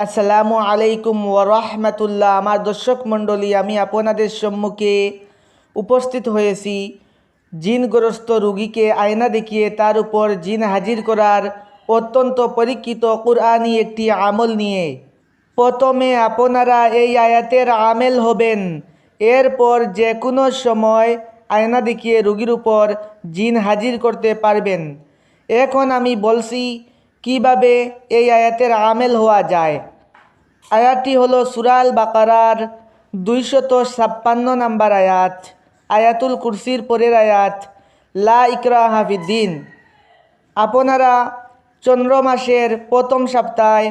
আসসালামু আলাইকুম ওরহমতুল্লাহ আমার দর্শক মণ্ডলী, আমি আপনাদের সম্মুখে উপস্থিত হয়েছি। জিনগ্রস্ত রুগীকে আয়না দেখিয়ে তার উপর জিন হাজির করার অত্যন্ত পরীক্ষিত কুরআনি একটি আমল নিয়ে। প্রথমে আপনারা এই আয়াতের আমেল হবেন। এরপর যে কোনো সময় আয়না দেখিয়ে রুগীর উপর জিন হাজির করতে পারবেন। এখন আমি বলছি কীভাবে এই আয়াতের আমেল হওয়া যায়? আয়াতটি হলো সুরাল বাকারার দুইশত ছাপ্পান্ন নাম্বার আয়াত, আয়াতুল কুরসির পরের আয়াত, লা ইকরা হাফিদ্দিন আপনারা চন্দ্র মাসের প্রথম সপ্তাহে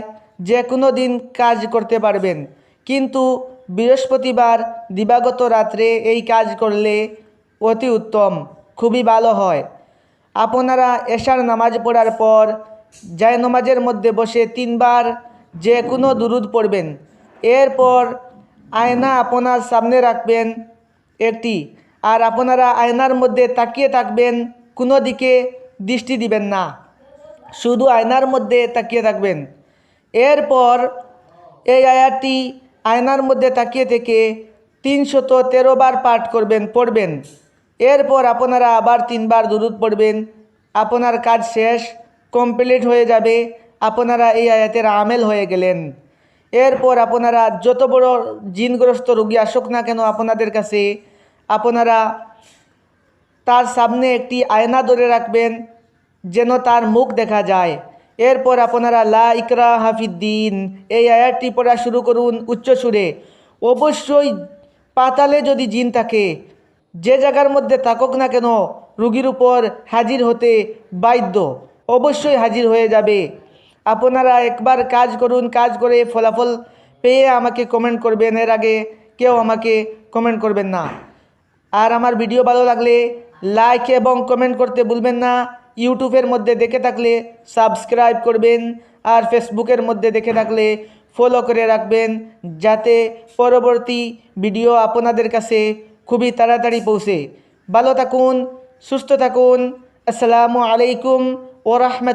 যে কোনো দিন কাজ করতে পারবেন, কিন্তু বৃহস্পতিবার দিবাগত রাত্রে এই কাজ করলে অতি উত্তম, খুবই ভালো হয়। আপনারা এশার নামাজ পড়ার পর জায় নামাজের মধ্যে বসে তিনবার যে কোনো দুরুদ পড়বেন। এরপর আয়না আপনার সামনে রাখবেন একটি আর আপনারা আয়নার মধ্যে তাকিয়ে থাকবেন, কোনো দিকে দৃষ্টি দিবেন না। শুধু আয়নার মধ্যে তাকিয়ে থাকবেন। এরপর এই আয়াতটি আয়নার মধ্যে তাকিয়ে থেকে তিনশত তেরো বার পাঠ করবেন, পড়বেন। এরপর আপনারা আবার তিনবার দুরুদ পড়বেন। আপনার কাজ শেষ। কমপ্লিট হয়ে যাবে। আপনারা এই আয়াতের আমেল হয়ে গেলেন। এরপর আপনারা যত বড় জিনগ্রস্ত রোগী আসুক না কেন আপনাদের কাছে, আপনারা তার সামনে একটি আয়না ধরে রাখবেন, যেন তার মুখ দেখা যায়। এরপর আপনারা লা ইকরা হাফিদ্দিন এই আয়াতটি পড়া শুরু করুন উচ্চ সুরে। অবশ্যই পাতালে যদি জিন থাকে, যে জায়গার মধ্যে থাকুক না কেন, রুগীর উপর হাজির হতে বাধ্য। অবশ্যই হাজির হয়ে যাবে। আপনারা একবার কাজ করুন, কাজ করে ফলাফল পেয়ে আমাকে কমেন্ট করবেন। এর আগে কেউ আমাকে কমেন্ট করবেন না। আর আমার ভিডিও ভালো লাগলে লাইক এবং কমেন্ট করতে ভুলবেন না। ইউটিউবের মধ্যে দেখে থাকলে সাবস্ক্রাইব করবেন আর ফেসবুকের মধ্যে দেখে থাকলে ফলো করে রাখবেন যাতে পরবর্তী ভিডিও আপনাদের কাছে খুবই তাড়াতাড়ি পৌঁছে। ভালো থাকুন, সুস্থ থাকুন। আসসালামু আলাইকুম ورحمة